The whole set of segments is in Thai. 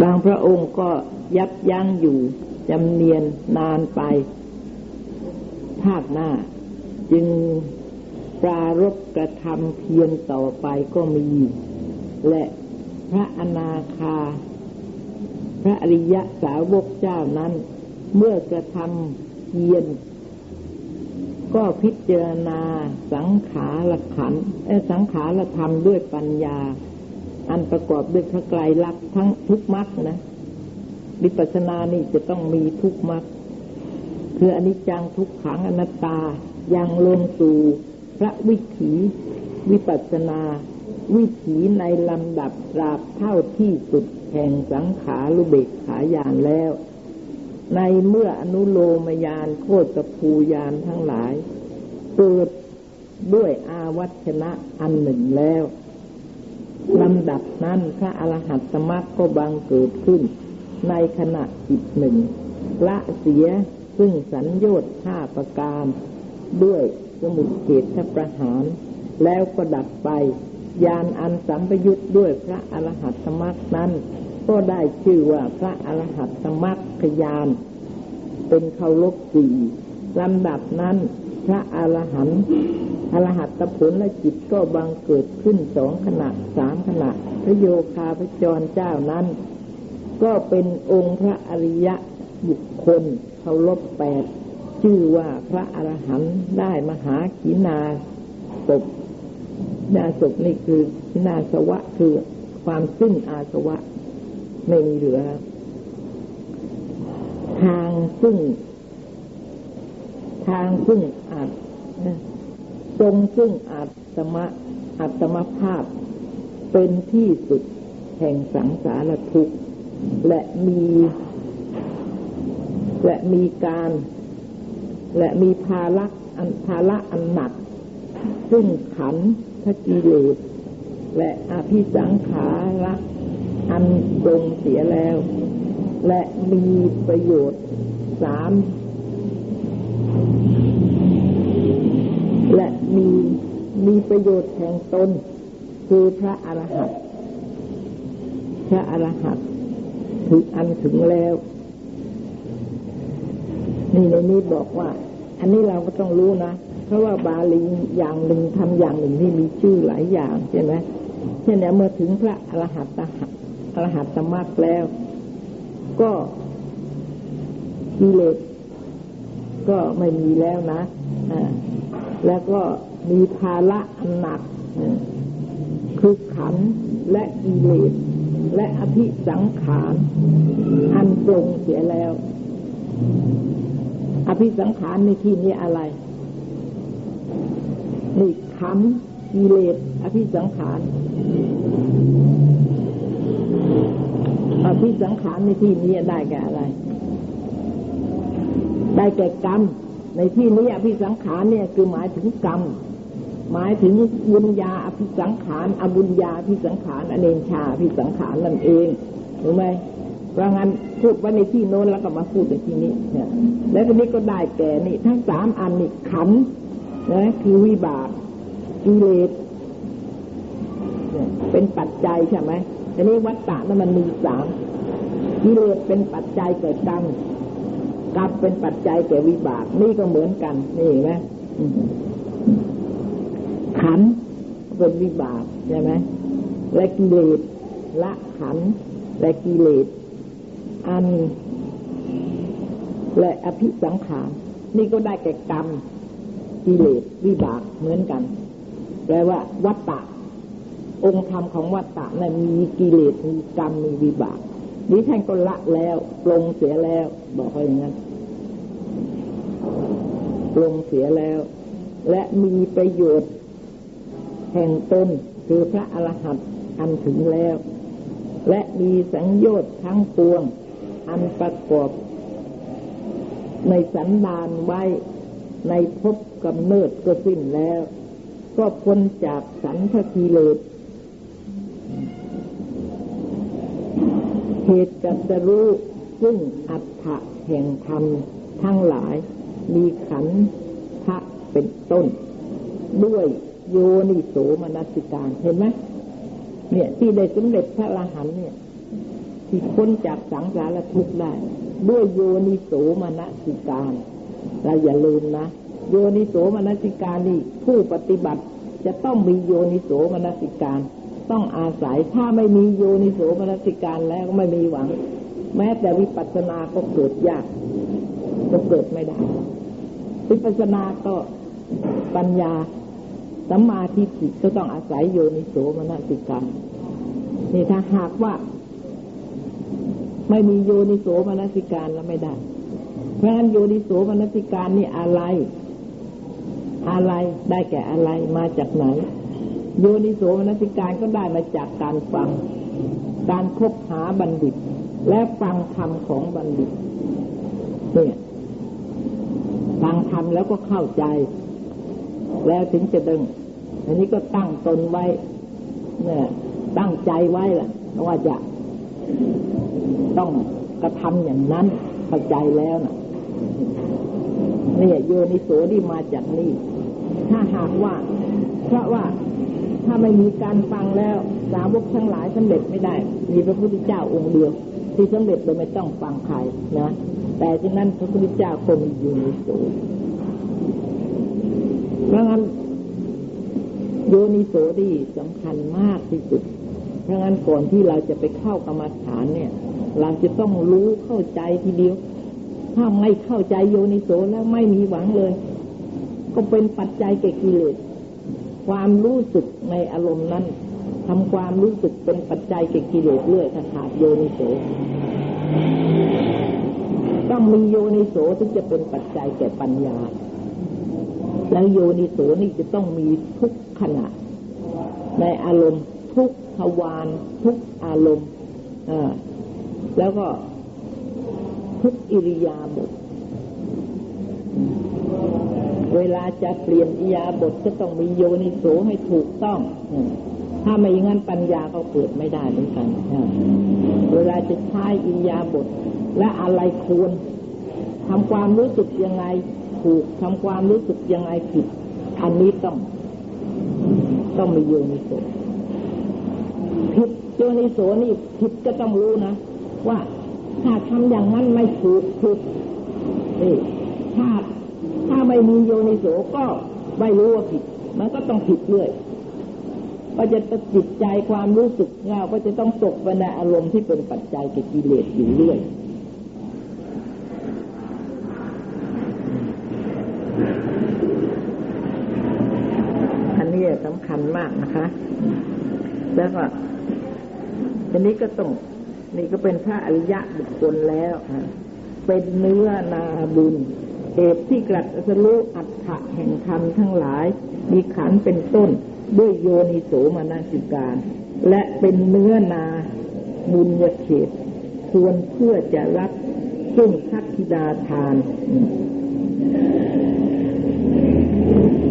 บางพระองค์ก็ยับยั้งอยู่จำเนียนนานไป ภาคหน้า จึงปรารบกระทำเพียรต่อไปก็มี และพระอนาคา พระอริยะสาวกเจ้านั้น เมื่อกระทำเพียร ก็พิจารณาสังขารขันสังขารธรรมด้วยปัญญา อันประกอบด้วยพระไกรลักษณ์ทั้งทุกมรรคนะวิปัสสนานี่จะต้องมีทุกมรรคคืออนิจจังทุกขังอนัตตายังลงสู่พระวิถีวิปัสสนา วิถีในลำดับราบเท่าที่สุดแห่งสังขารุเบกขายานแล้ว ในเมื่ออนุโลมยานโคตภูยานทั้งหลาย เกิดด้วยอาวัชนะอันหนึ่งแล้วลำดับนั้นพระอรหัตตมรรคก็บังเกิดขึ้น ในขณะจิตหนึ่งละเสียซึ่งสัญญาห้าประการ ด้วยสมุดเกตประหาร แล้วก็ดับไป ยานอันสัมปยุทธ์ด้วยพระอรหัตตมรรคนั้น ก็ได้ชื่อว่าพระอรหัตตมรรคยาน เป็นเคารพสี่ลำดับนั้น พระอรหันต์อรหัตผลและจิตก็บังเกิดขึ้นสองขณะสามขณะ พระโยคาพระจรเจ้านั้น ก็เป็นองค์พระอริยะบุคคลเคารพแปดชื่อว่าพระอรหันต์ได้มหาขีนาศพนาศพนี่คือนาสวะคือความสิ้นอาสวะ ไม่มีเหลือ ทางซึ่ง ทางซึ่งอาจทรงซึ่งอาตมะอาตมภาพ เป็นที่สุดแห่งสังสารทุกข์ และมี และมีการ และมีภาระอันภาระอันหนัก ซึ่งขันทกิเลสและอภิสังขาระ อันตรงเสียแล้ว และมีประโยชน์สามและมีมีประโยชน์แห่งตน คือพระอรหันต์พระอรหันต์ถึงอันถึงแล้ว นี่ในนี้บอกว่า อันนี้เราก็ต้องรู้นะเพราะว่าบาลีอย่างหนึ่งทำอย่างหนึ่งที่มีชื่อหลายอย่างใช่ไหมเช่นเมื่อถึงพระอรหันตต อรหัตมรรคแล้ว ก็กิเลสก็ไม่มีแล้วนะแล้วก็มีภาระอันหนักคือขันและกิเลสและอภิสังขารอันปรงเสียแล้ว อภิสังขารในที่นี้อะไรนี่ขันกิเลสอภิสังขาร อภิสังขารในที่นี้ได้แก่อะไร ได้แก่กรรม ในที่นี้อภิสังขารเนี่ยคือหมายถึงกรรม หมายถึงบุญญาอภิสังขารอบุญญาอภิสังขารอเนนชาอภิสังขารนั่นเองรู้ไหมเพราะงั้นพูดว่าในที่โน้นแล้วก็มาพูดในที่นี้เนี่ยแล้วทีนี้ก็ได้แก่นี่ ทั้งสามอันนี่ขันนะคือวิบากกิเลสเป็นปัจจัยใช่ไหม ทีนี้วัฏฏะนั้นมันมีสามกิเลสเป็นปัจจัยเกิดกรรมกรรมเป็นปัจจัยแก่วิบากนี่ก็เหมือนกัน นี่เห็นไหมขันเป็นวิบากใช่ไหมและกิเลสละขันและกิเลสอัน และอภิสังขารนี่ก็ได้แก่กรรมกิเลสวิบากเหมือนกันแปลว่าวัตตะ องค์ธรรมของวัตตะนั้นมีกิเลสมีกรรมมีวิบากนี้ท่านก็ละแล้วปลงเสียแล้ว บอกเขาอย่างนั้นปลงเสียแล้ว และมีประโยชน์ แห่งตนคือพระอรหันต์อันถึงแล้ว และมีสังโยชน์ทั้งปวง อันประกอบ ในสันดานไว้ในภพกำเนิดก็สิ้นแล้ว ก็พ้นจากสันทกิเลส เหตุจัตรู้ซึ่งอัฏฐะแห่งธรรมทั้งหลาย มีขันธะเป็นต้น ด้วยโยนิโสมนสิการเห็นไหมเนี่ย ที่ได้สำเร็จพระอรหันต์เนี่ย ที่พ้นจากสังสารทุกข์ได้ ด้วยโยนิโสมนสิการเราอย่าลืมนะโยนิโสมนสิการนี่ผู้ปฏิบัติจะต้องมีโยนิโสมนสิการ ต้องอาศัยถ้าไม่มีโยนิโสมนสิการแล้วก็ไม่มีหวัง แม้แต่วิปัสสนาก็เกิดยากก็เกิดไม่ได้ วิปัสสนาก็ปัญญาสัมมาทิฏฐิก็ต้องอาศัยโยนิโสมนสิการนี่ถ้าหากว่า ไม่มีโยนิโสมนสิการแล้วไม่ได้ เพราะฉะนั้นโยนิโสมนสิการนี่อะไร อะไรได้แก่อะไรมาจากไหน โยนิโสมนสิการก็ได้มาจากการฟัง การคบหาบัณฑิต และฟังธรรมของบัณฑิตเนี่ยฟังธรรมแล้วก็เข้าใจ แล้วถึงจะดึง อันนี้ก็ตั้งตนไว้ เนี่ยตั้งใจไว้ล่ะว่าจะต้องกระทำอย่างนั้นเข้าใจแล้วนะนี่โยนิโสที่มาจากนี่ถ้าหากว่า เพราะว่า ถ้าไม่มีการฟังแล้ว สาวกทั้งหลายสำเร็จไม่ได้ มีพระพุทธเจ้าองค์เดียว ที่สำเร็จโดยไม่ต้องฟังใครนะ แต่ฉะนั้นพระพุทธเจ้าคงมีโยนิโสเพราะงั้นโยนิโสที่สำคัญมากที่สุด เพราะงั้นก่อนที่เราจะไปเข้ากรรมฐานเนี่ย เราจะต้องรู้เข้าใจทีเดียว ถ้าไม่เข้าใจโยนิโสแล้วไม่มีหวังเลย ก็เป็นปัจจัยแก่กิเลส ความรู้สึกในอารมณ์นั้นทำความรู้สึกเป็นปัจจัยแก่กิเลสเรื่อยถ้าขาดโยนิโสต้องมีโยนิโสถึงจะเป็นปัจจัยแก่ปัญญา แล้วโยนิโสนี่จะต้องมีทุกขณะ ในอารมณ์ทุกทวารทุกอารมณ์แล้วก็ทุกอิริยาบถ เวลาจะเปลี่ยนอิยาบทก็ต้องมีโยนิโสให้ถูกต้อง ถ้าไม่อย่างนั้นปัญญาก็เกิดไม่ได้เหมือนกัน เวลาจะใช้อิยาบท และอะไรควรทำความรู้สึกยังไงถูกทำความรู้สึกยังไงผิด อันนี้ต้อง ต้องมีโยนิโสผิดโยนิโสนี่ผิดก็ต้องรู้นะ ว่าถ้าทำอย่างนั้นไม่ถูกผิดถ้า ไม่มีโยนิโสก็ไม่รู้ว่าผิด มันก็ต้องผิดเรื่อยก็จะจิตใจความรู้สึกเราก็จะต้องตกไปในอารมณ์ที่เป็นปัจจัยแก่กิเลสอยู่เรื่อยอันนี้สำคัญมากนะคะ แล้วก็ทีนี้ก็ต้องนี่ก็เป็นพระอริยะบุคคลแล้ว เป็นเนื้อนาบุญ เหตุที่กลัดสรุอัฏฐะแห่งธรรมทั้งหลาย มีขันเป็นต้นด้วยโยนิโสมนสิการ และเป็นเนื้อนาบุญญเขตควรเพื่อจะรับซึ่งทักษิดาทาน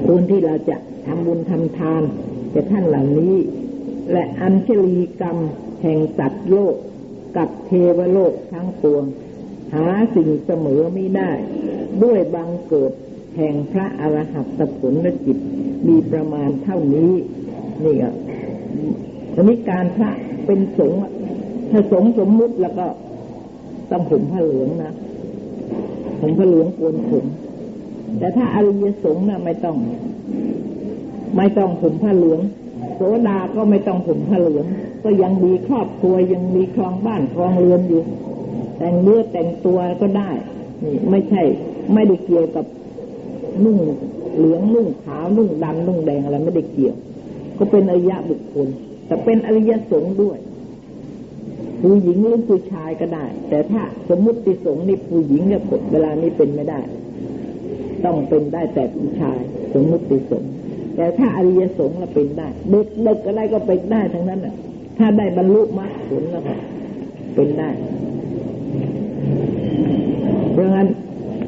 ควรที่เราจะทำบุญทำทานแก่ท่านเหล่านี้ และอัญชลีกรรมแห่งสัตว์โลกกับเทวโลกทั้งปวง หาสิ่งเสมอไม่ได้ ด้วยบางเกิดแห่งพระอรหัตผลและจิตมีประมาณเท่านี้นี่อะอันนี้การพระเป็นสงฆ์ถ้าสงฆ์สมมุติแล้วก็ต้องผมผ้าเหลืองนะผมผ้าเหลืองโกนผมแต่ถ้าอริยสงฆ์นะไม่ต้อง ไม่ต้องผมผ้าเหลืองโสดาก็ไม่ต้องผมผ้าเหลืองก็ยังมีครอบครัวยังมีครองบ้านครองเรือนอยู่ แต่งเนื้อแต่งตัวก็ได้นี่ไม่ใช่ ไม่ได้เกี่ยวกับนุ่งเหลืองนุ่งขาวนุ่งดำนุ่งแดงอะไรไม่ได้เกี่ยว ก็เป็นอริยะบุคคล แต่เป็นอริยสงฆ์ด้วยผู้หญิงหรือผู้ชายก็ได้ แต่ถ้าสมมุติสงฆ์นี่ผู้หญิงเนี่ยกดเวลานี้เป็นไม่ได้ ต้องเป็นได้แต่ผู้ชาย สมมุติสงฆ์แต่ถ้าอริยสงฆ์เราเป็นได้เด็กเด็กอะไรก็เป็นได้ทั้งนั้นน่ะ ถ้าได้บรรลุมรรคผลแล้วก็เป็นได้เพราะงั้น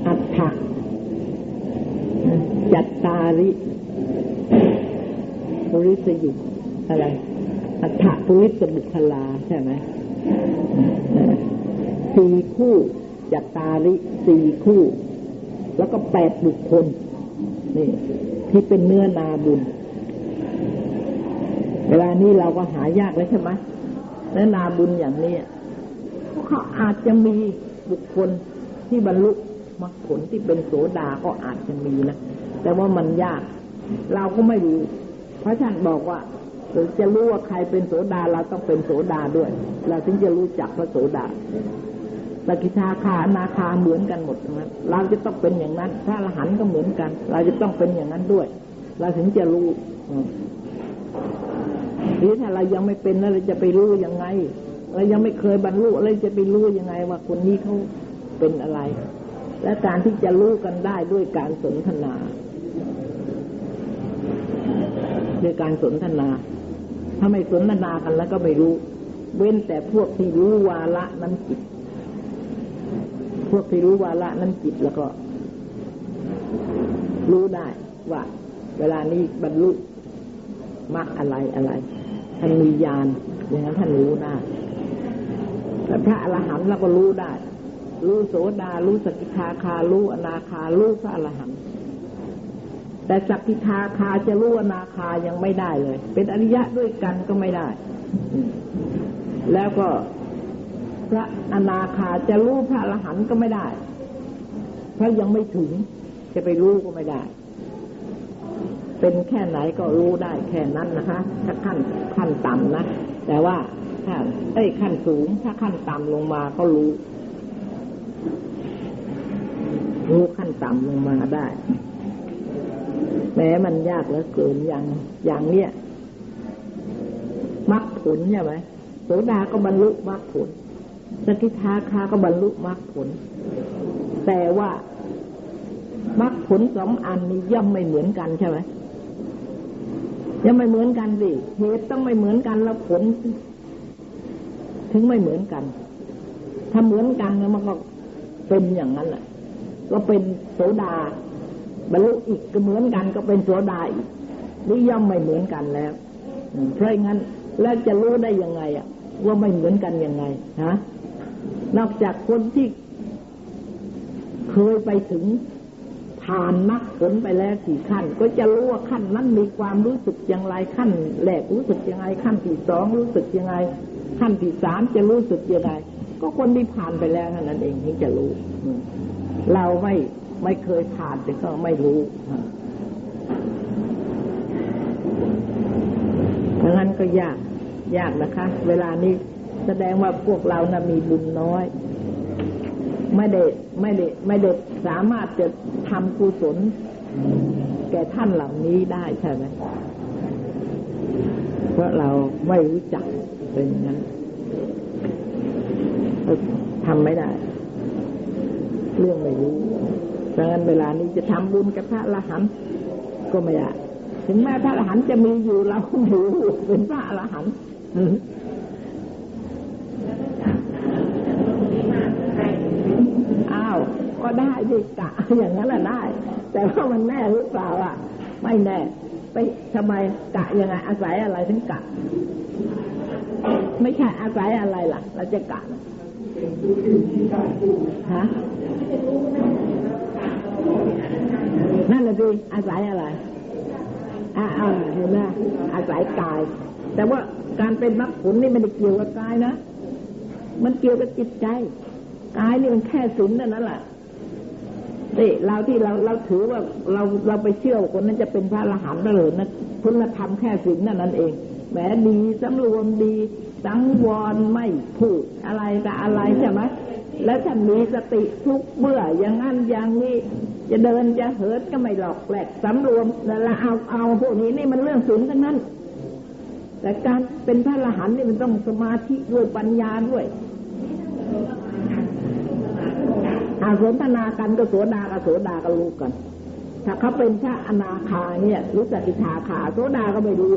อัฏฐะ จัตตาริปริสยุอะไร อัฏฐปริสบุคลาใช่ไหมสี่คู่จัตตาริสี่คู่ แล้วก็แปดบุคคล นี่ ที่เป็นเนื้อนาบุญ เวลานี้เราก็หายากแล้วใช่ไหมและนาบุญอย่างนี้เขาอาจจะมีบุคคลที่บรรลุมรรคผลที่เป็นโสดาก็อาจจะมีนะ แต่ว่ามันยาก เราก็ไม่รู้ เพราะท่านบอกว่าจะรู้ว่าใครเป็นโสดาเราต้องเป็นโสดาด้วย เราถึงจะรู้จักพระโสดาสกิทาคานาคาเหมือนกันหมดนะเราจะต้องเป็นอย่างนั้น พระอรหันต์ก็เหมือนกัน เราจะต้องเป็นอย่างนั้นด้วย เราถึงจะรู้หรือถ้าเรายังไม่เป็นแล้วเราจะไปรู้ยังไง เรายังไม่เคยบรรลุเราจะไปรู้ยังไง ว่าคนนี้เขาเป็นอะไร และการที่จะรู้กันได้ด้วยการสนทนา ด้วยการสนทนา ถ้าไม่สนทนากันแล้วก็ไม่รู้ เว้นแต่พวกที่รู้วาระนั้นจิต พวกที่รู้วาระนั้นจิตแล้วก็ รู้ได้ว่า เวลานี้บรรลุมรรคอะไรอะไรท่านมีญาณอย่างนั้นท่านรู้ได้แต่พระอรหันต์เราก็รู้ได้ รู้โสดา รู้สกิทาคา รู้อนาคา รู้พระอรหันต์ แต่สักิทาคาจะรู้อนาคายังไม่ได้เลย เป็นอริยะด้วยกันก็ไม่ได้ แล้วก็พระอนาคาจะรู้พระอรหันต์ก็ไม่ได้ เพราะยังไม่ถึงจะไปรู้ก็ไม่ได้ เป็นแค่ไหนก็รู้ได้แค่นั้นนะคะ ถ้าขั้นขั้นต่ำนะ แต่ว่าถ้าเอ้ยขั้นสูง ถ้าขั้นต่ำลงมาก็รู้ รู้ขั้นต่ำลงมาได้ แม้มันยากเหลือเกินอย่างอย่างเนี้ยมรรคผลใช่ไหมโสดาก็บรรลุมรรคผลสกิทาคาก็บรรลุมรรคผล แต่ว่ามรรคผลสองอันนี้ย่อมไม่เหมือนกันใช่ไหมยังไม่เหมือนกันสิเหตุต้องไม่เหมือนกันแล้วผล ถึงไม่เหมือนกัน ถ้าเหมือนกันแล้วมันก็เป็นอย่างนั้นแหละก็เป็นโสดา บรรลุอีกก็เหมือนกันก็เป็นโสดาอีกนี่ย่อมไม่เหมือนกันแล้วเพราะงั้นแล้วจะรู้ได้ยังไงอะ ว่าไม่เหมือนกันยังไงฮะนอกจากคนที่เคยไปถึงผ่านมรรคผลไปแล้วสี่ขั้น ก็จะรู้ว่าขั้นนั้นมีความรู้สึกอย่างไรขั้นแรกรู้สึกยังไงขั้นที่สองรู้สึกยังไง ขั้นที่สามจะรู้สึกยังไง ก็คนที่ผ่านไปแล้วเท่านั้นเองที่จะรู้ เราไม่ ไม่เคยผ่านแต่ก็ไม่รู้เพราะงั้นก็ยาก ยากนะคะ เวลานี้แสดงว่าพวกเรานะมีบุญน้อย ไม่ได้ไม่ได้ไม่ได้สามารถจะทำกุศลแก่ท่านเหล่านี้ได้ใช่ไหมเพราะเราไม่รู้จักเป็นงนั้นทำไม่ได้ เรื่องไม่รู้ ดังนั้นเวลานี้จะทำบุญกับพระละหันก็ไม่ได้ถึงแม้พระละหันจะมีอยู่เราไม่รู้เป็นพระละหันอ้าวก็ได้ดิกะอย่างนั้นแหละได้ แต่ว่ามันแน่หรือเปล่าอะ ไม่แน่ ไปทำไมกะยังไงอาศัยอะไรถึงกะ ไม่ใช่อาศัยอะไรล่ะ เราจะกะฮะ นั่นแหละสิอาศัยอะไรอ่าเห็นไหมอาศัยกาย แต่ว่าการเป็นมรรคผลนี่ไม่ได้เกี่ยวกับกายนะ มันเกี่ยวกับจิตใจกายนี่มันแค่ศีลนั่นแหละนี่เราที่เราเราถือว่าเราเราไปเชื่อคนนั้นจะเป็นพระอรหันต์เลยนะคุณธรรมแค่ศีลนั่นนั่นเองแหมดีสำรวมดีสังวรไม่พูดอะไรกับอะไรใช่ไหมแล้วถ้ามีสติทุกเบื่ออย่างนั้นอย่างนี้ จะเดินจะเหินก็ไม่หลอกแหลกสำรวมแล้วเอาเอาพวกนี้นี่มันเรื่องศีลทั้งนั้น แต่การเป็นพระอรหันต์นี่มันต้องสมาธิด้วยปัญญาด้วยอาสนทนากันก็โสดากับโสดาก็รู้กัน ถ้าเขาเป็นพระอนาคาเนี่ยรู้จักอิทาขาโสดาก็ไม่รู้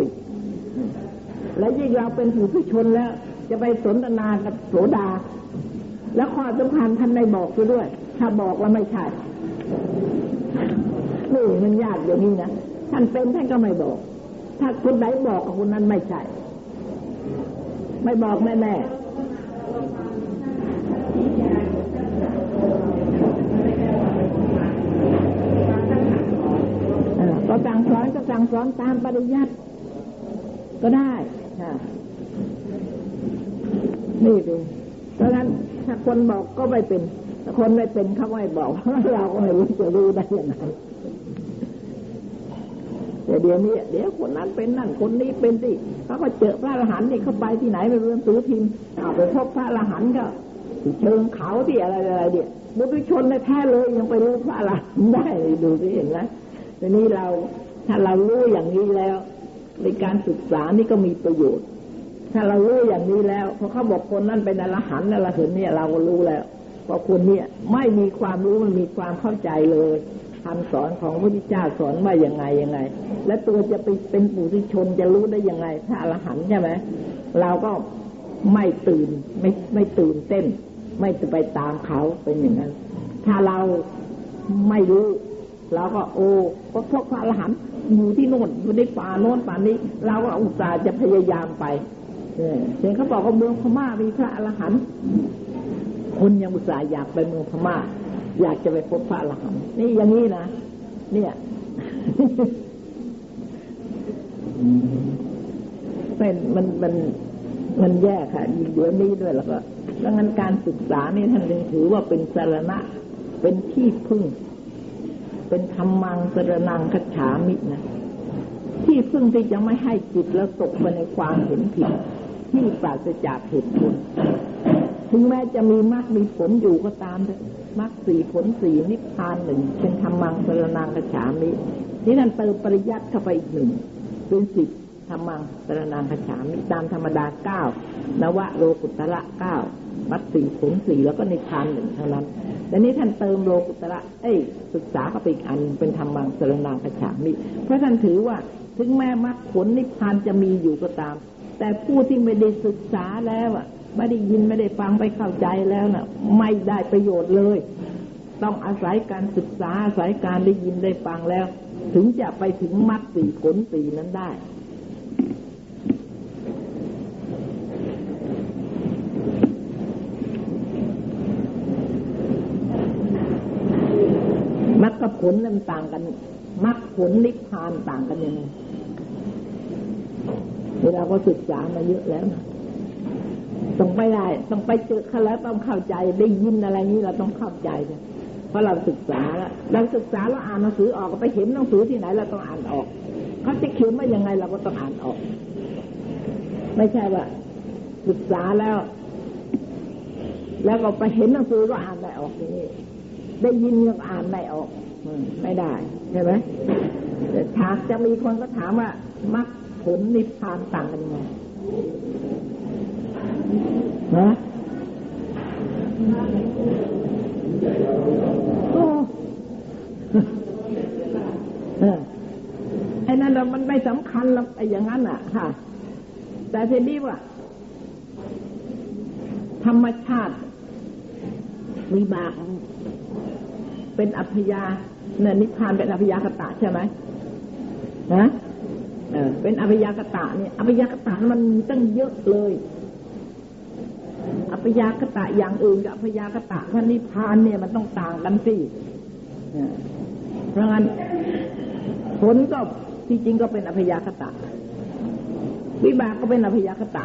แล้วยิ่งเราเป็นผู้พิชนแล้ว จะไปสนทนากับโสดา แล้วข้อสำคัญท่านไม่บอกด้วย ถ้าบอกแล้วไม่ใช่ นี่มันยากอย่างนี้นะท่านเป็นท่านก็ไม่บอก ถ้าคนไหนบอกคนนั้นไม่ใช่ ไม่บอกแน่แน่ก็สั่งสอนก็สั่งสอนตามปริยัติก็ได้ค่ะนี่ดูเพราะฉะนั้นถ้าคนบอกก็ไม่เป็น คนไม่เป็นเขาไม่บอกเราไม่รู้จะรู้ได้ยังไงแต่เดี๋ยวนี้เดี๋ยวคนนั้นเป็นนั่นคนนี้เป็นสิเขาก็เจอพระอรหันต์นี่เขาไปที่ไหนไปเรื่องซื้อพิมพ์เอาไปพบพระอรหันต์ก็เชิงเขาที่อะไรอะไรเดี๋ยวบุตรชนในแท้เลยยังไปรู้พระอรหันต์ได้ดูสิเห็นไหมทีนี้เราถ้าเรารู้อย่างนี้แล้วในการศึกษานี่ก็มีประโยชน์ ถ้าเรารู้อย่างนี้แล้วพอเขาบอกคนนั้นเป็นอรหันต์อรหันต์เนี่ยเราก็รู้แล้ว เพราะคนเนี่ยไม่มีความรู้มันมีความเข้าใจเลยคำสอนของพระพุทธเจ้าสอนว่ายังไงยังไง และตัวจะไปเป็นปุถุชนจะรู้ได้ยังไง ถ้าอรหันต์ใช่ไหมเราก็ไม่ตื่นไม่ไม่ตื่นเต้น ไม่จะไปตามเขาเป็นอย่างนั้น ถ้าเราไม่รู้เราก็โอ้ก็พวกพระอรหันต์อยู่ที่โน่นอยู่ในป่าโน่นป่านี้ เราก็อุตส่าห์จะพยายามไปเห็นเขาบอกว่าเมืองพม่ามีพระอรหันต์ คนยังอุตส่าห์อยากไปเมืองพม่า อยากจะไปพบพระอรหันต์นี่อย่างนี้นะเนี่ยเป็นมันมันมันแย่ค่ะยิ่งเดี๋ยวนี้ด้วยแล้วก็ดังนั้นการศึกษานี่ท่านจึงถือว่าเป็นสารณะ เป็นที่พึ่ง เป็นธรรมังสรนังคัจฉามินะที่พึ่งที่จะไม่ให้จิตแล้วตกไปในความเห็นผิด ที่ปราศจากเหตุผล ถึงแม้จะมีมรรคมีผลอยู่ก็ตามเถอะมรรคสี่ผลสี่นิพพานหนึ่งเป็นธรรมังสรนังคัจฉามินี่ท่านเติมปริยัติเข้าไปอีกหนึ่งเป็นสิบธรรมังสรนังคัจฉามิตามธรรมดาเก้านวะโลกุตระเก้ามรรคสี่ผลสี่แล้วก็นิพพานหนึ่งเท่านั้นแต่นี้ท่านเติมโลกุตระเอ้ยศึกษาเข้าไปอีกอันเป็นธรรมังสรนังคัจฉามิเพราะท่านถือว่าถึงแม้มรรคผลนิพพานจะมีอยู่ก็ตาม แต่ผู้ที่ไม่ได้ศึกษาแล้วอะ ไม่ได้ยินไม่ได้ฟังไปเข้าใจแล้วน่ะ ไม่ได้ประโยชน์เลย ต้องอาศัยการศึกษาอาศัยการได้ยินได้ฟังแล้ว ถึงจะไปถึงมรรคสี่ผลสี่นั้นได้มรรคผลนั้นต่างกันมรรคผลนิพพานต่างกันยังไงเวลาก็ศึกษามาเยอะแล้วนะ ต้องไปได้ ต้องไปเจอเขาแล้วต้องเข้าใจได้ยินอะไรนี้เราต้องเข้าใจนะเพราะเราศึกษาแล้วเราศึกษาแล้วอ่านหนังสือออกไปเห็นหนังสือที่ไหนเราต้องอ่านออกเขาจะเขียนว่ายังไงเราก็ต้องอ่านออก ไม่ใช่ว่า ศึกษาแล้ว แล้วก็ไปเห็นหนังสือก็อ่านไม่ออกทีนี้ได้ยินยังอ่านไม่ออกไม่ได้ใช่ไหมถากจะมีคนก็ถามว่า มรรคผลนิพพานต่างกันยังไง ฮะโอ้ไอ้นั่นเรามันไม่สำคัญหรอกไอ้อย่างนั้นอะ ค่ะ แต่ทีนี้ว่า ธรรมชาติมีบากเป็นอัพยาเนี่ยนิพพานเป็นอัพยากตะใช่ไหมนะเออเป็นอัพยากตะเนี่ยอัพยากตะมันมีตั้งเยอะเลย อัพยากตะอย่างอื่นกับอัพยากตะพระนิพพานเนี่ยมันต้องต่างกันสิเพราะงั้นผลก็ที่จริงก็เป็นอัพยากตะวิบากก็เป็นอัพยากตะ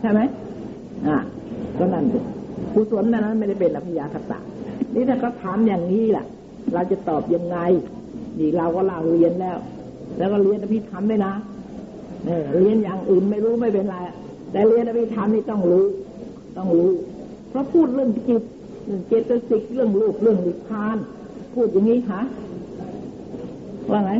ใช่ไหมอ่าก็นั่นสิกุศลนั้นไม่ได้เป็นอัพยากตะนี่ถ้าเขาถามอย่างนี้แหละเราจะตอบยังไงนี่เราก็เล่าเรียนแล้ว แล้วก็เรียนอภิธรรมด้วยนะเออเรียนอย่างอื่นไม่รู้ไม่เป็นไรแต่เรียนอภิธรรมนี่ต้องรู้ ต้องรู้เพราะพูดเรื่องจิตเรื่องเจตสิกเรื่องรูปเรื่องนิพพาน พูดอย่างนี้คะว่าไง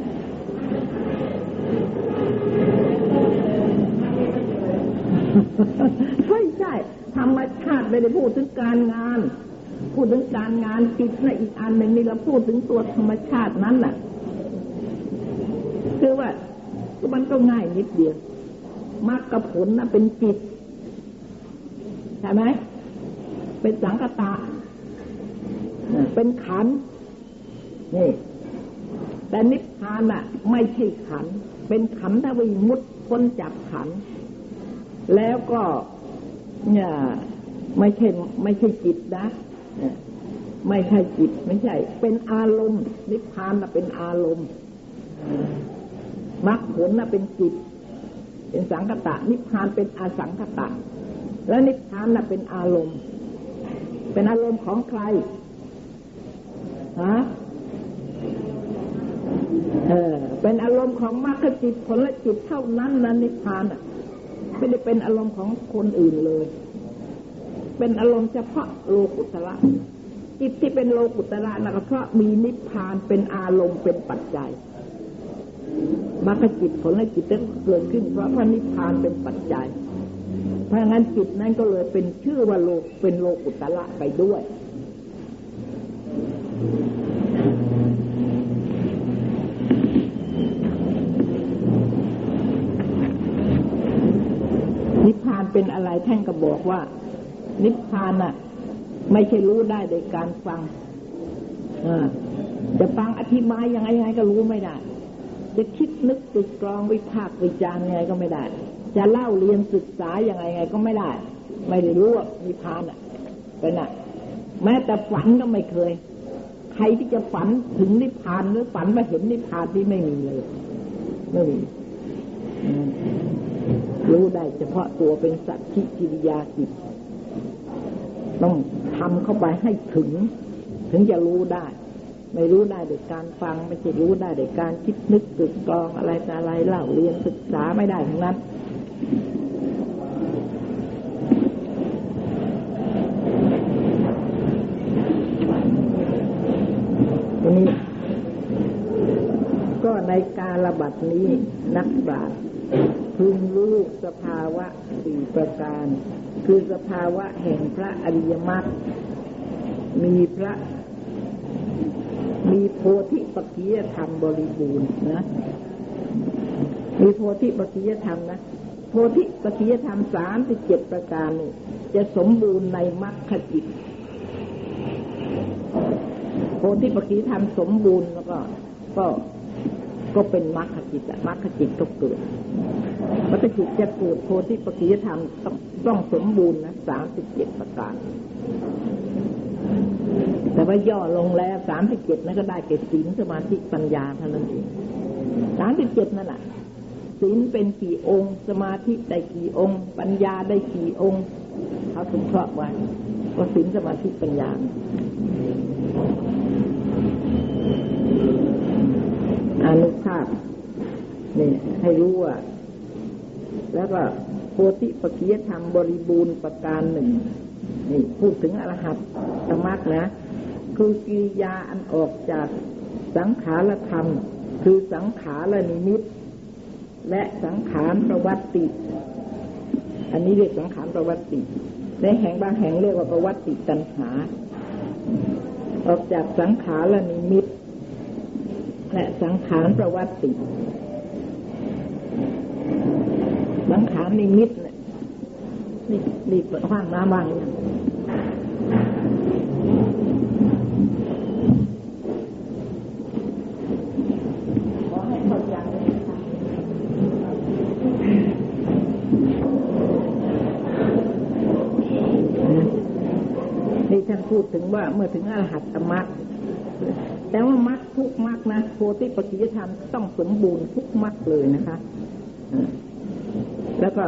ไม่ใช่ธรรมชาติไม่ได้พูดถึงการงาน พูดถึงการงานจิตในอีกอันหนึ่งนี่เราพูดถึงตัวธรรมชาตินั้นน่ะ คือว่ามันก็ง่ายนิดเดียวมรรคผลนะเป็นจิต ใช่ไหมเป็นสังกตะเป็นขันนี่แต่นิพพานอะ ไม่ใช่ขัน เป็นขันถ้าวิมุตพ้นจากขัน แล้วก็เนี่ยไม่ใช่ไม่ใช่จิตนะไม่ใช่จิตไม่ใช่ เป็นอารมณ์ นิพพานน่ะเป็นอารมณ์มรรคผลน่ะเป็นจิต เป็นสังคตะ นิพพานเป็นอสังคตะ และนิพพานน่ะเป็นอารมณ์ เป็นอารมณ์ของใครฮะเออ เป็นอารมณ์ของมรรคจิตผลจิตเท่านั้นนะนิพพานอะ ไม่ได้เป็นอารมณ์ของคนอื่นเลย เป็นอารมณ์เฉพาะโลกุตระจิตที่เป็นโลกุตระนะก็เพราะมีนิพพานเป็นอารมณ์เป็นปัจจัยมรรคจิตผลจิตเกิดขึ้นเพราะพระนิพพานเป็นปัจจัย เพราะงั้นจิตนั้นก็เลยเป็นชื่อว่าโลกเป็นโลกุตระไปด้วย นิพพานเป็นอะไรท่านก็บอกว่า นิพพานน่ะไม่ใช่รู้ได้โดยการฟังจะฟังอธิบายยังไงยังไงก็รู้ไม่ได้ จะคิดนึกติดกรองวิพากษ์วิจารณ์ยังไงก็ไม่ได้ จะเล่าเรียนศึกษาอยังไงไงก็ไม่ได้ ไม่ได้รู้ว่านิพานอะเป็นอะ แม้แต่ฝันก็ไม่เคย ใครที่จะฝันถึงนิพพานหรือฝันมาเห็นนิพพานที่ไม่มีเลยไม่มีรู้ได้เฉพาะตัวเป็นสัจจิกิริยาจิตต้องทำเข้าไปให้ถึง ถึงจะรู้ได้ ไม่รู้ได้โดยการฟัง ไม่ใช่รู้ได้โดยการคิดนึกตึกกรองอะไรแต่อะไรเล่าเรียนศึกษาไม่ได้ทั้งนั้นทีนี้ ก็ ในการระบัดนี้นักปราชญ์พึงรู้สภาวะสี่ประการ คือสภาวะแห่งพระอริยมรรคมีพระ มีโพธิปัจจยธรรมบริบูรณ์นะมีโพธิปัจจยธรรมนะโพธิปัจจยธรรมสามสิบเจ็ดประการนี่จะสมบูรณ์ในมรรคจิตโพธิปัจจยธรรมสมบูรณ์แล้วก็ก็ ก็เป็นมรรคจิตมรรคจิตก็เกิดมรรคจิตจะเกิดโพธิปัจจยธรรมต้องต้องสมบูรณ์นะสามสิบเจ็ดประการ แต่ว่าย่อลงแล้วสามสิบเจ็ดนั่นก็ได้เกศศีลสมาธิปัญญาเท่านั้นเองสามสิบเจ็ดนั่นแหละศีลเป็นกี่องค์ สมาธิได้กี่องค์ ปัญญาได้กี่องค์เขาสงเคราะห์ไว้ว่าศีลสมาธิปัญญา อนุภาพนี่ให้รู้ว่า แล้วก็โพธิปัจยธรรมบริบูรณ์ประการหนึ่งนี่พูดถึงอรหัตตมรรคนะคือกิริยาอันออกจากสังขารธรรม คือสังขารนิมิต และสังขารประวัติ อันนี้เรียกสังขารประวัติในแห่งบางแห่งเรียกว่าประวัติตัณหา ออกจากสังขารนิมิต และสังขารประวัติสังขารนิมิตเนี่ยนี่นี่ว่างน้ำว่างยังขอให้เข้าใจนี่ท่านพูดถึงว่าเมื่อถึงอรหัตตมรรค แต่ว่ามรรคทุกมรรคนะโพธิปัจจยธรรมต้องสมบูรณ์ทุกมรรคเลยนะคะแล้วก็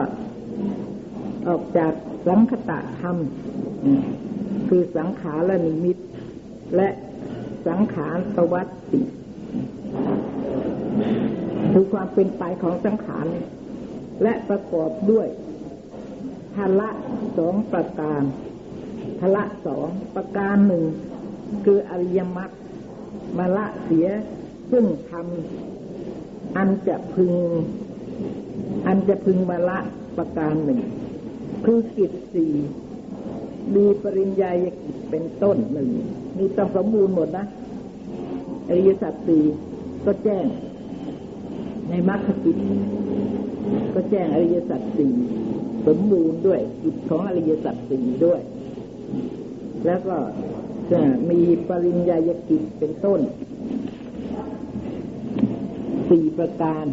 ออกจากสังคตะธรรมคือสังขารละนิมิต และสังขารประวัติคือความเป็นไปของสังขารและประกอบด้วยพละสองประการพละสองประการหนึ่งคืออริยมรรค มาละเสีย ซึ่งทำอันจะพึง อันจะพึงมาละประการหนึ่ง คือกิจสี่มีปริญญากิจเป็นต้นหนึ่งมีต้องสมบูรณ์หมดนะอริยสัจสี่ก็แจ้ง ในมรรคจิตก็แจ้งอริยสัจสี่สมบูรณ์ด้วยกิจของอริยสัจสี่ด้วย แล้วก็ มีปริญญาญกิจเป็นต้น สี่ประการ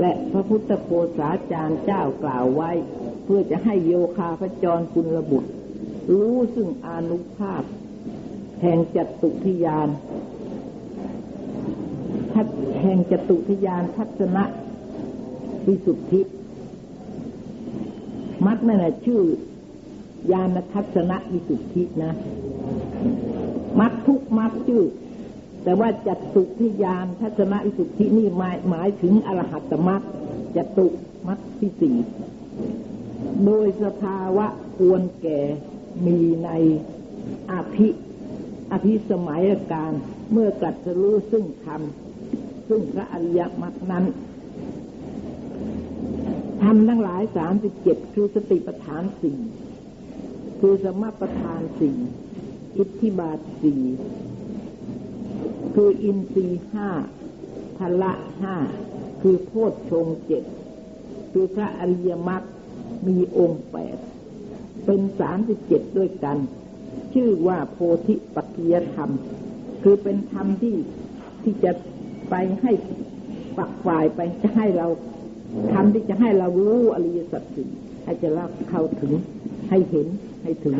และพระพุทธโฆษาจารย์เจ้ากล่าวไว้ เพื่อจะให้โยคาพระจรคุณระบุตร รู้ซึ่งอนุภาพ แห่งจัตุทิยานแห่งจตุทิยานทัศนะวิสุทธิ มัดนั่นแหละชื่อญาณทัศนวิสุทธินะ มัดทุกมัดชื่อ แต่ว่าจัตุทิยานทัศนวิสุทธินี่หมายหมายถึงอรหัตมัดจัตุมัดที่สี่โดยสภาวะควรแก่มีในอภิอภิสมัยการเมื่อกัดจะรู้ซึ่งธรรมซึ่งพระอริยมรรคนั้นทำทั้งหลายสามสิบเจ็ดคือสติปัฏฐานสี่คือสมปัฏฐานสี่ อิทธิบาทสี่คืออินทรีห้าพละห้าคือโพชฌงเจ็ดคือพระอริยมรรคมีองค์แปดเป็นสามสิบเจ็ดด้วยกัน ชื่อว่าโพธิปัจจยธรรม คือเป็นธรรมที่ที่จะไปให้ปักฝ่ายไปจะให้เราทำที่จะให้เรารู้อริยสัจสี่ให้จะเล่าเข้าถึงให้เห็นให้ถึง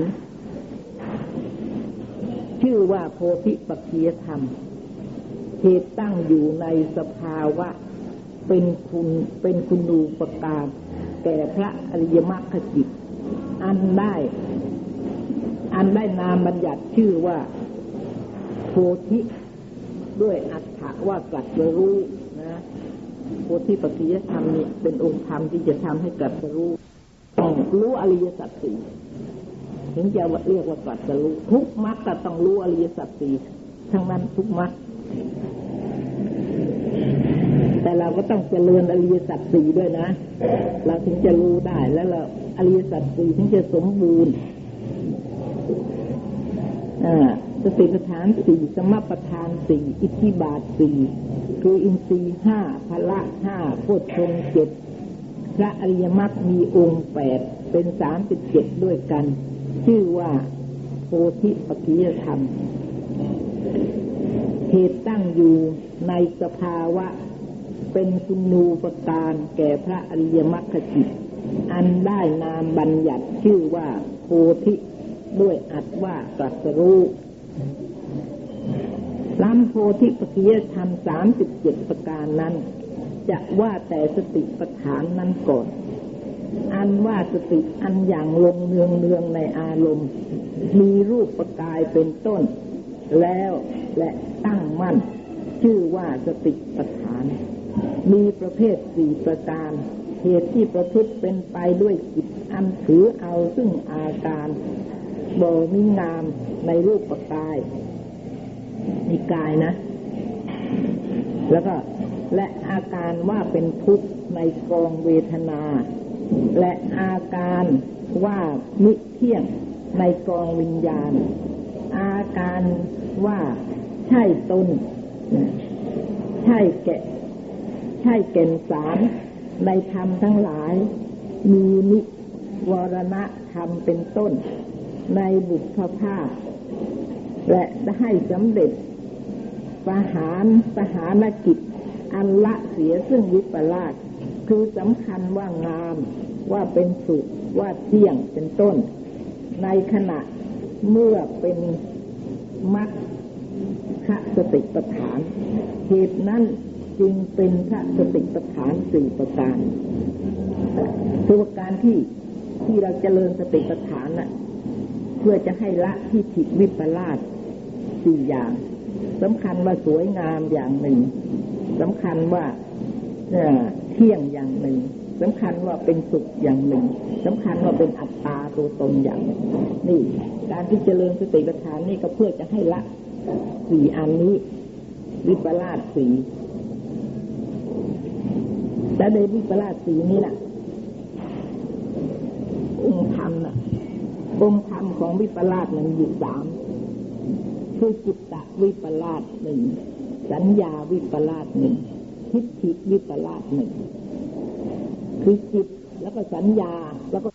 ชื่อว่าโพธิปัจจยธรรมเหตุตั้งอยู่ในสภาวะ เป็นคุณเป็นคุณูปการแก่พระอริยมรรคจิต อันได้ อันได้นามบัญญัติชื่อว่าโพธิด้วยอัตถะว่ากัดรู้นะโพธิปัจจยธรรมนี่เป็นองค์ธรรมที่จะทำให้กัดรู้ต้องรู้อริยสัจสี่ ถึงจะเรียกว่ากัดรู้ทุกมรรคต้องรู้อริยสัจสี่ทั้งนั้นทุกมรรคแต่เราก็ต้องเจริญอริยสัจสี่ด้วยนะ เราถึงจะรู้ได้แล้วเราอริยสัจสี่ถึงจะสมบูรณ์สติปัฏฐานสี่สมปัฏฐานสี่อิทธิบาทสี่คืออินทรีห้าพละห้าโพชฌงเจ็ดพระอริยมรรคมีองค์แปดเป็นสามสิบเจ็ดด้วยกัน ชื่อว่าโพธิปัจจยธรรมเหตุตั้งอยู่ในสภาวะ เป็นคุณูปการแก่พระอริยมรรคจิต อันได้นามบัญญัติชื่อว่าโพธิด้วยอัดว่าตรัสรู้ลำโพธิปกิยธรรมสามสิบเจ็ดประการนั้น จะว่าแต่สติปัฏฐานนั้นก่อน อันว่าสติอันอย่างลงเนืองเนืองในอารมณ์ มีรูปประกายเป็นต้น แล้วและตั้งมั่น ชื่อว่าสติปัฏฐาน มีประเภทสี่ประการเหตุที่ประพฤติเป็นไปด้วยจิตอันถือเอาซึ่งอาการบ่มิงามในรูปประกายมีกายนะ แล้วก็และอาการว่าเป็นทุกข์ในกองเวทนา และอาการว่ามิเที่ยงในกองวิญญาณ อาการว่าใช่ตนใช่แกะ ใช่เก่นสารในธรรมทั้งหลาย มีนิวรณะธรรมเป็นต้น ในบุพภาพ และได้สำเร็จประหารประหารกิจ อันละเสียซึ่งวิปลาส คือสำคัญว่างามว่าเป็นสุขว่าเที่ยงเป็นต้น ในขณะเมื่อเป็นมัคคะสติปัฏฐานเหตุนั้นจึงเป็นพระสติปัฏฐานสี่ประการคือการที่ที่เราจเจริญสติปัฏฐานน่ะ เพื่อจะให้ละที่ผิดวิปลาสสี่อย่างสำคัญว่าสวยงามอย่างหนึ่งสำคัญว่า เที่ยงอย่างหนึ่งสำคัญว่าเป็นสุขอย่างหนึ่งสำคัญว่าเป็นอัตตาตัวตนอย่างหนึ่งนี่ การที่เจริญสติปัฏฐานนี่ก็เพื่อจะให้ละสี่อันนี้ วิปลาสสีและในวิปลาสสีนี้แหละองค์ธรรมน่ะองค์ธรรมของวิปลาสมันอยู่สามคือจิตตวิปลาสหนึ่งสัญญาวิปลาสหนึ่ง ทิฏฐิวิปลาสหนึ่งคือจิตแล้วก็สัญญาแล้วก็